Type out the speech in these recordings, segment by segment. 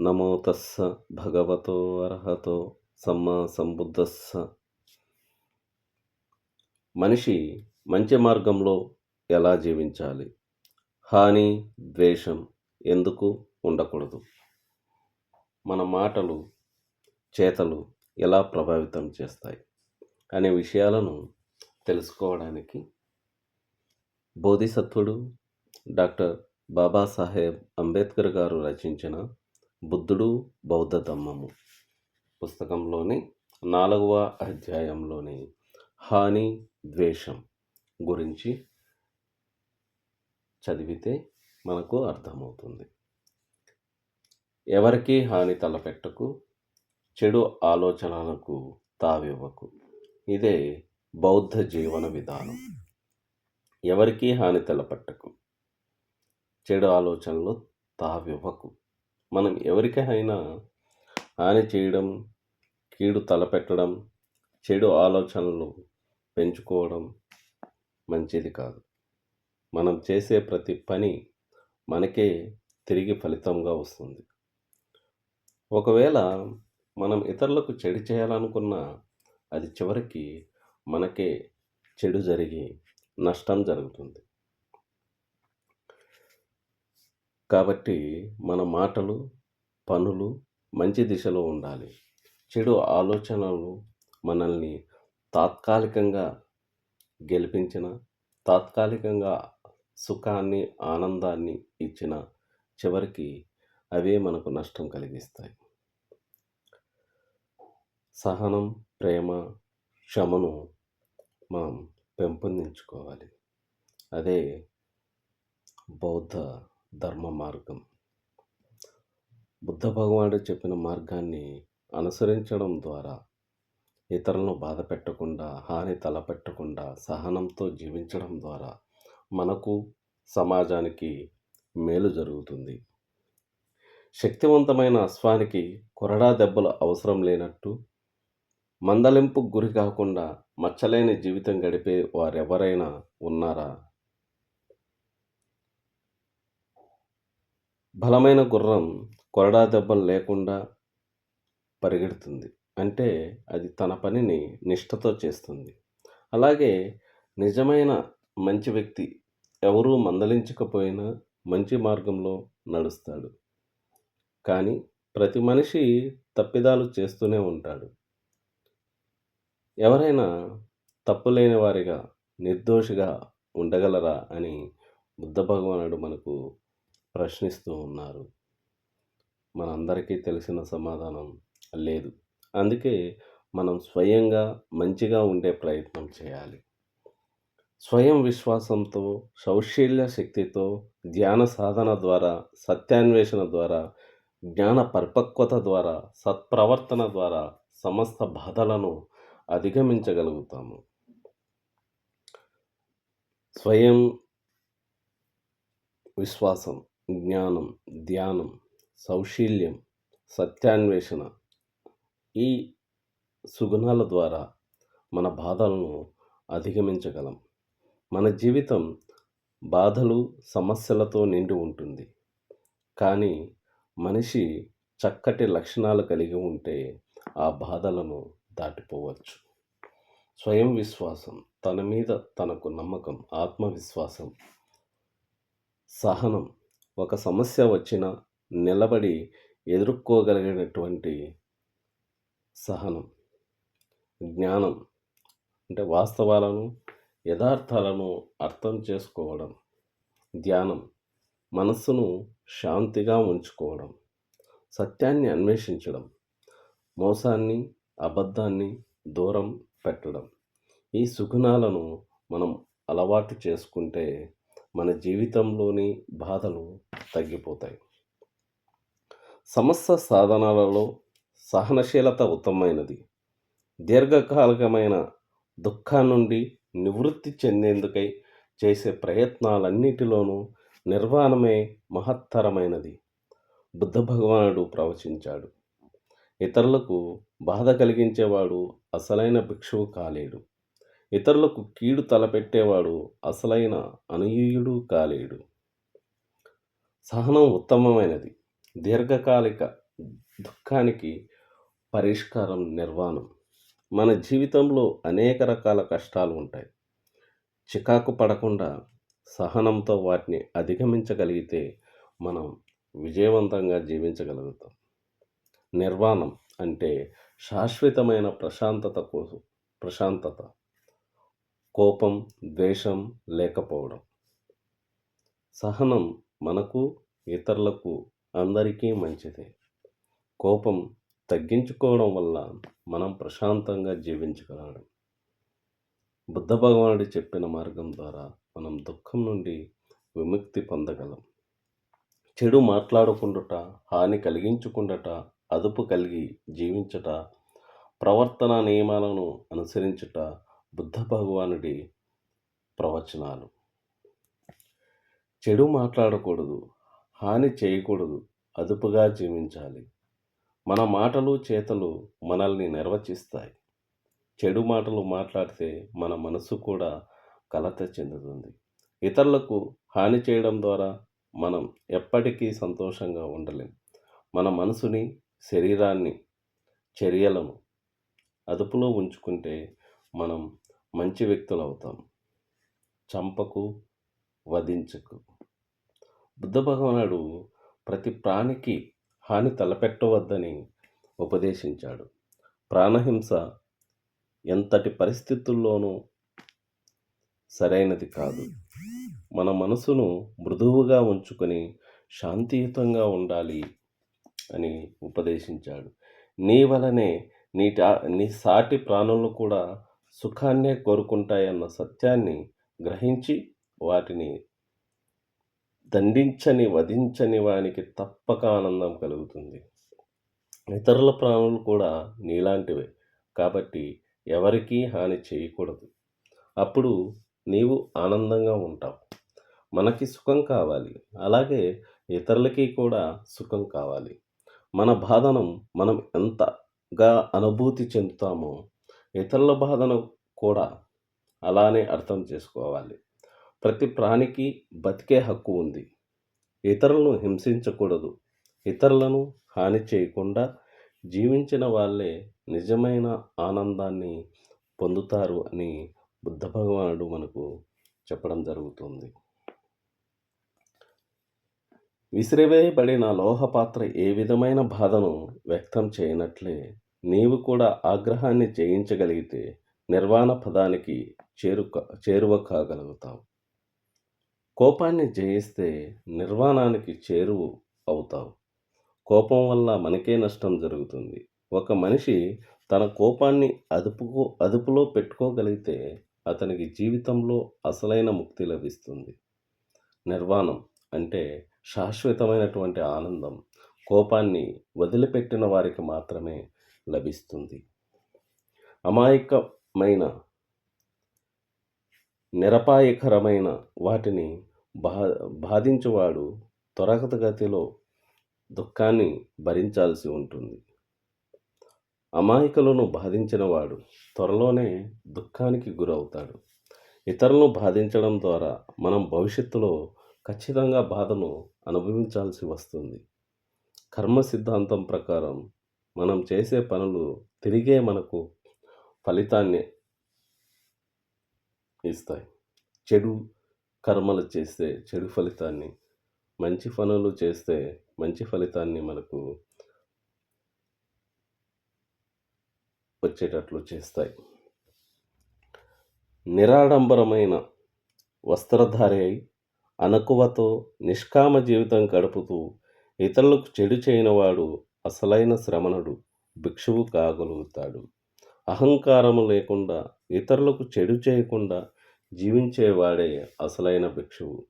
నమో తస్స భగవతో అర్హతో సమ్మా సంబుద్ధస్స మనిషి మంచి మార్గంలో ఎలా జీవించాలి? హాని ద్వేషం ఎందుకు ఉండకూడదు? మన మాటలు చేతలు ఎలా ప్రభావితం చేస్తాయి? అనే విషయాలను తెలుసుకోవడానికి బోధిసత్వుడు డాక్టర్ బాబాసాహెబ్ అంబేద్కర్ గారు రచించిన బుద్ధుడు బౌద్ధ ధమ్మము. పుస్తకంలోని నాలుగవ అధ్యాయంలోని హాని ద్వేషం గురించి చదివితే మనకు అర్థమవుతుంది. ఎవరికీ హాని తలపెట్టకు చెడు ఆలోచనలకు తావివ్వకు. ఇదే బౌద్ధ జీవన విధానం. ఎవరికీ హాని తలపెట్టకు చెడు ఆలోచనలు తావివ్వకు. మనం ఎవరికైనా హాని చేయడం కీడు తలపెట్టడం చెడు ఆలోచనలు పెంచుకోవడం మంచిది కాదు. మనం చేసే ప్రతి పని మనకే తిరిగి ఫలితంగా వస్తుంది. ఒకవేళ మనం ఇతరులకు చెడు చేయాలనుకున్నా అది చివరికి మనకే చెడు జరిగి నష్టం జరుగుతుంది. కాబట్టి మన మాటలు పనులు మంచి దిశలో ఉండాలి. చెడు ఆలోచనలు మనల్ని తాత్కాలికంగా గెలిపించిన తాత్కాలికంగా సుఖాన్ని ఆనందాన్ని ఇచ్చిన చివరికి అవే మనకు నష్టం కలిగిస్తాయి. సహనం ప్రేమ క్షమను మనం పెంపొందించుకోవాలి. అదే బౌద్ధ ధర్మ మార్గం. బుద్ధ భగవానుడు చెప్పిన మార్గాన్ని అనుసరించడం ద్వారా ఇతరులను బాధ పెట్టకుండా హాని తలపెట్టకుండా సహనంతో జీవించడం ద్వారా మనకు సమాజానికి మేలు జరుగుతుంది. శక్తివంతమైన అశ్వానికి కొరడా దెబ్బలు అవసరం లేనట్టు మందలింపు గురి కాకుండా మచ్చలేని జీవితం గడిపే వారెవరైనా ఉన్నారా? బలమైన గుర్రం కొరడా దెబ్బలు లేకుండా పరిగెడుతుంది. అంటే అది తన పనిని నిష్ఠతో చేస్తుంది. అలాగే నిజమైన మంచి వ్యక్తి ఎవరూ మందలించకపోయినా మంచి మార్గంలో నడుస్తాడు. కానీ ప్రతి మనిషి తప్పిదాలు చేస్తూనే ఉంటాడు. ఎవరైనా తప్పులేని వారిగా నిర్దోషిగా ఉండగలరా అని బుద్ధ భగవానుడు మనకు ప్రశ్నిస్తూ ఉన్నారు. మనందరికీ తెలిసిన సమాధానం లేదు. అందుకే మనం స్వయంగా మంచిగా ఉండే ప్రయత్నం చేయాలి. స్వయం విశ్వాసంతో సౌశీల్య శక్తితో ధ్యాన సాధన ద్వారా సత్యాన్వేషణ ద్వారా జ్ఞాన పరిపక్వత ద్వారా సత్ప్రవర్తన ద్వారా సమస్త బాధలను అధిగమించగలుగుతాము. స్వయం విశ్వాసం జ్ఞానం ధ్యానం సౌశీల్యం సత్యాన్వేషణ ఈ సుగుణాల ద్వారా మన బాధలను అధిగమించగలం. మన జీవితం బాధలు సమస్యలతో నిండి ఉంటుంది. కానీ మనిషి చక్కటి లక్షణాలు కలిగి ఉంటే ఆ బాధలను దాటిపోవచ్చు. స్వయం విశ్వాసం తన మీద తనకు నమ్మకం ఆత్మవిశ్వాసం సహనం ఒక సమస్య వచ్చినా నిలబడి ఎదుర్కోగలిగినటువంటి సహనం జ్ఞానం అంటే వాస్తవాలను యథార్థాలను అర్థం చేసుకోవడం ధ్యానం మనస్సును శాంతిగా ఉంచుకోవడం సత్యాన్ని అన్వేషించడం మోసాన్ని అబద్ధాన్ని దూరం పెట్టడం. ఈ సుగుణాలను మనం అలవాటు చేసుకుంటే మన జీవితంలోని బాధలు తగ్గిపోతాయి. సమస్య సాధనాలలో సహనశీలత ఉత్తమమైనది. దీర్ఘకాలికమైన దుఃఖం నుండి నివృత్తి చెందేందుకై చేసే ప్రయత్నాలన్నిటిలోనూ నిర్వాణమే మహత్తరమైనది. బుద్ధ భగవానుడు ప్రవచించాడు. ఇతరులకు బాధ కలిగించేవాడు అసలైన భిక్షువు కాలేడు. ఇతరులకు కీడు తలపెట్టేవాడు అసలైన అనుయూయుడు కాలేడు. సహనం ఉత్తమమైనది. దీర్ఘకాలిక దుఃఖానికి పరిష్కారం నిర్వాణం. మన జీవితంలో అనేక రకాల కష్టాలు ఉంటాయి. చికాకు పడకుండా సహనంతో వాటిని అధిగమించగలిగితే మనం విజయవంతంగా జీవించగలుగుతాం. నిర్వాణం అంటే శాశ్వతమైన ప్రశాంతత కోసం ప్రశాంతత కోపం ద్వేషం లేకపోవడం. సహనం మనకు ఇతరులకు అందరికీ మంచిదే. కోపం తగ్గించుకోవడం వల్ల మనం ప్రశాంతంగా జీవించగలం బుద్ధ భగవానుడు చెప్పిన మార్గం ద్వారా మనం దుఃఖం నుండి విముక్తి పొందగలం. చెడు మాట్లాడుకుండుట హాని కలిగించుకుండట అదుపు కలిగి జీవించుట ప్రవర్తన నియమాలను అనుసరించుట బుద్ధ భగవానుడి ప్రవచనాలు. చెడు మాట్లాడకూడదు హాని చేయకూడదు అదుపుగా జీవించాలి. మన మాటలు చేతలు మనల్ని నిర్వచిస్తాయి. చెడు మాటలు మాట్లాడితే మన మనసు కూడా కలత చెందుతుంది. ఇతరులకు హాని చేయడం ద్వారా మనం ఎప్పటికీ సంతోషంగా ఉండలేం. మన మనసుని శరీరాన్ని చర్యలను అదుపులో ఉంచుకుంటే మనం మంచి వ్యక్తులు అవుతాం చంపకు వధించకు. బుద్ధ భగవానుడు ప్రతి ప్రాణికి హాని తలపెట్టవద్దని ఉపదేశించాడు. ప్రాణహింస ఎంతటి పరిస్థితుల్లోనూ సరైనది కాదు. మన మనసును మృదువుగా ఉంచుకొని శాంతియుతంగా ఉండాలి అని ఉపదేశించాడు. నీ వలనే నీ నీ సాటి ప్రాణులు కూడా సుఖాన్నే కోరుకుంటాయన్న సత్యాన్ని గ్రహించి వాటిని దండించని వధించని వానికి తప్పక ఆనందం కలుగుతుంది. ఇతరుల ప్రాణులు కూడా నీలాంటివే. కాబట్టి ఎవరికీ హాని చేయకూడదు. అప్పుడు నీవు ఆనందంగా ఉంటావు. మనకి సుఖం కావాలి. అలాగే ఇతరులకి కూడా సుఖం కావాలి. మన బాధను మనం ఎంతగా అనుభూతి చెందుతామో ఇతరుల బాధను కూడా అలానే అర్థం చేసుకోవాలి. ప్రతి ప్రాణికి బతికే హక్కు ఉంది. ఇతరులను హింసించకూడదు. ఇతరులను హాని చేయకుండా జీవించిన వాళ్ళే నిజమైన ఆనందాన్ని పొందుతారు అని బుద్ధ భగవానుడు మనకు చెప్పడం జరుగుతుంది. విసిరివేయబడిన లోహపాత్ర ఏ విధమైన బాధను వ్యక్తం చేయనట్లే నీవు కూడా ఆగ్రహాన్ని జయించగలిగితే నిర్వాణ పదానికి చేరుక చేరువ కాగలుగుతావు. కోపాన్ని జయిస్తే నిర్వాణానికి చేరువు అవుతావు. కోపం వల్ల మనకే నష్టం జరుగుతుంది. ఒక మనిషి తన కోపాన్ని అదుపుకు అదుపులో పెట్టుకోగలిగితే అతనికి జీవితంలో అసలైన ముక్తి లభిస్తుంది. నిర్వాణం అంటే శాశ్వతమైనటువంటి ఆనందం. కోపాన్ని వదిలిపెట్టిన వారికి మాత్రమే లభిస్తుంది. అమాయకమైన నిరపాయకరమైన వాటిని బా బాధించువాడు త్వరగతిలో దుఃఖాన్ని భరించాల్సి ఉంటుంది. అమాయకులను బాధించిన వాడు త్వరలోనే దుఃఖానికి గురవుతాడు. ఇతరులను బాధించడం ద్వారా మనం భవిష్యత్తులో ఖచ్చితంగా బాధను అనుభవించాల్సి వస్తుంది. కర్మ సిద్ధాంతం ప్రకారం మనం చేసే పనులు తిరిగే మనకు ఫలితాన్ని ఇస్తాయి. చెడు కర్మలు చేస్తే చెడు ఫలితాన్ని మంచి పనులు చేస్తే మంచి ఫలితాన్ని మనకు వచ్చేటట్లు చేస్తాయి. నిరాడంబరమైన వస్త్రధారి అయి అనకువతో నిష్కామ జీవితం గడుపుతూ ఇతరులకు చెడు చేయనివాడు అసలైన శ్రమణుడు భిక్షువు కాగలుగుతాడు. అహంకారము లేకుండా ఇతరులకు చెడు చేయకుండా జీవించేవాడే అసలైన భిక్షువు.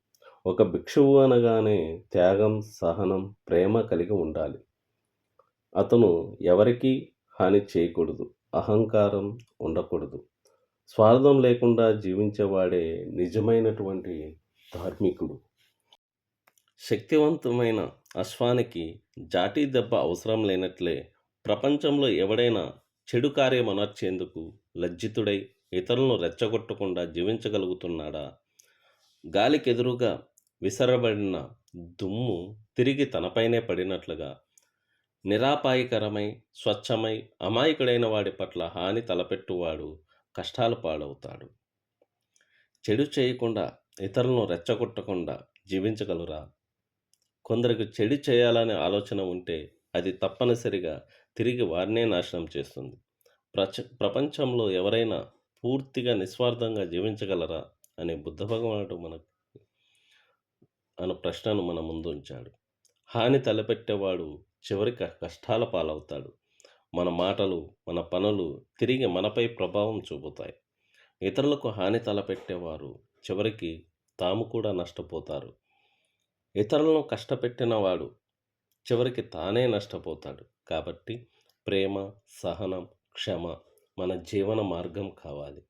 ఒక భిక్షువు అనగానే త్యాగం సహనం ప్రేమ కలిగి ఉండాలి. అతను ఎవరికీ హాని చేయకూడదు అహంకారం ఉండకూడదు. స్వార్థం లేకుండా జీవించేవాడే నిజమైనటువంటి ధార్మికుడు. శక్తివంతమైన అశ్వానికి జాటి దెబ్బ అవసరం లేనట్లే ప్రపంచంలో ఎవడైనా చెడు కార్యం అనర్చేందుకు లజ్జితుడై ఇతరులను రెచ్చగొట్టకుండా జీవించగలుగుతున్నాడా? గాలికెదురుగా విసరబడిన దుమ్ము తిరిగి తనపైనే పడినట్లుగా నిరాపాయకరమై స్వచ్ఛమై అమాయకుడైన వాడి పట్ల హాని తలపెట్టువాడు కష్టాలు పాడవుతాడు. చెడు చేయకుండా ఇతరులను రెచ్చగొట్టకుండా జీవించగలరా? కొందరికి చెడు చేయాలనే ఆలోచన ఉంటే అది తప్పనిసరిగా తిరిగి వారినే నాశనం చేస్తుంది. ప్రచ ప్రపంచంలో ఎవరైనా పూర్తిగా నిస్వార్థంగా జీవించగలరా అనే బుద్ధ భగవానుడు మనకు అనే ప్రశ్నను మన ముందు ఉంచాడు. హాని తలపెట్టేవాడు చివరికి కష్టాల పాలవుతాడు. మన మాటలు మన పనులు తిరిగి మనపై ప్రభావం చూపుతాయి. ఇతరులకు హాని తలపెట్టేవారు చివరికి తాము కూడా నష్టపోతారు. ఇతరులను కష్టపెట్టిన వాడు చివరికి తానే నష్టపోతాడు. కాబట్టి ప్రేమ సహనం క్షమ మన జీవన మార్గం కావాలి.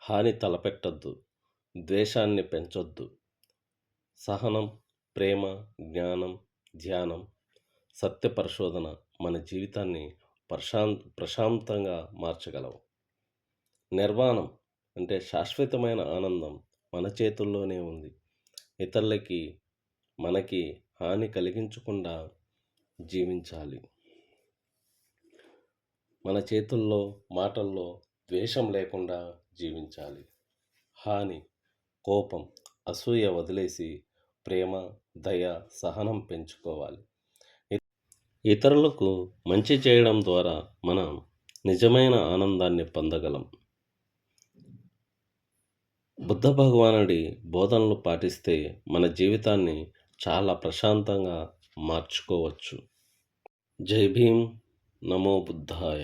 హాని తలపెట్టొద్దు. ద్వేషాన్ని పెంచొద్దు. సహనం ప్రేమ జ్ఞానం ధ్యానం సత్య పరిశోధన మన జీవితాన్ని ప్రశాం ప్రశాంతంగా మార్చగలవు. నిర్వాణం అంటే శాశ్వతమైన ఆనందం మన చేతుల్లోనే ఉంది. ఇతరులకి మనకి హాని కలిగించకుండా జీవించాలి. మన చేతుల్లో మాటల్లో ద్వేషం లేకుండా జీవించాలి. హాని కోపం అసూయ వదిలేసి ప్రేమ దయ సహనం పెంచుకోవాలి. ఇతరులకు మంచి చేయడం ద్వారా మనం నిజమైన ఆనందాన్ని పొందగలం. బుద్ధ భగవానుడి బోధనలు పాటిస్తే మన జీవితాన్ని చాలా ప్రశాంతంగా మార్చుకోవచ్చు. జై భీమ్. నమో బుద్ధాయ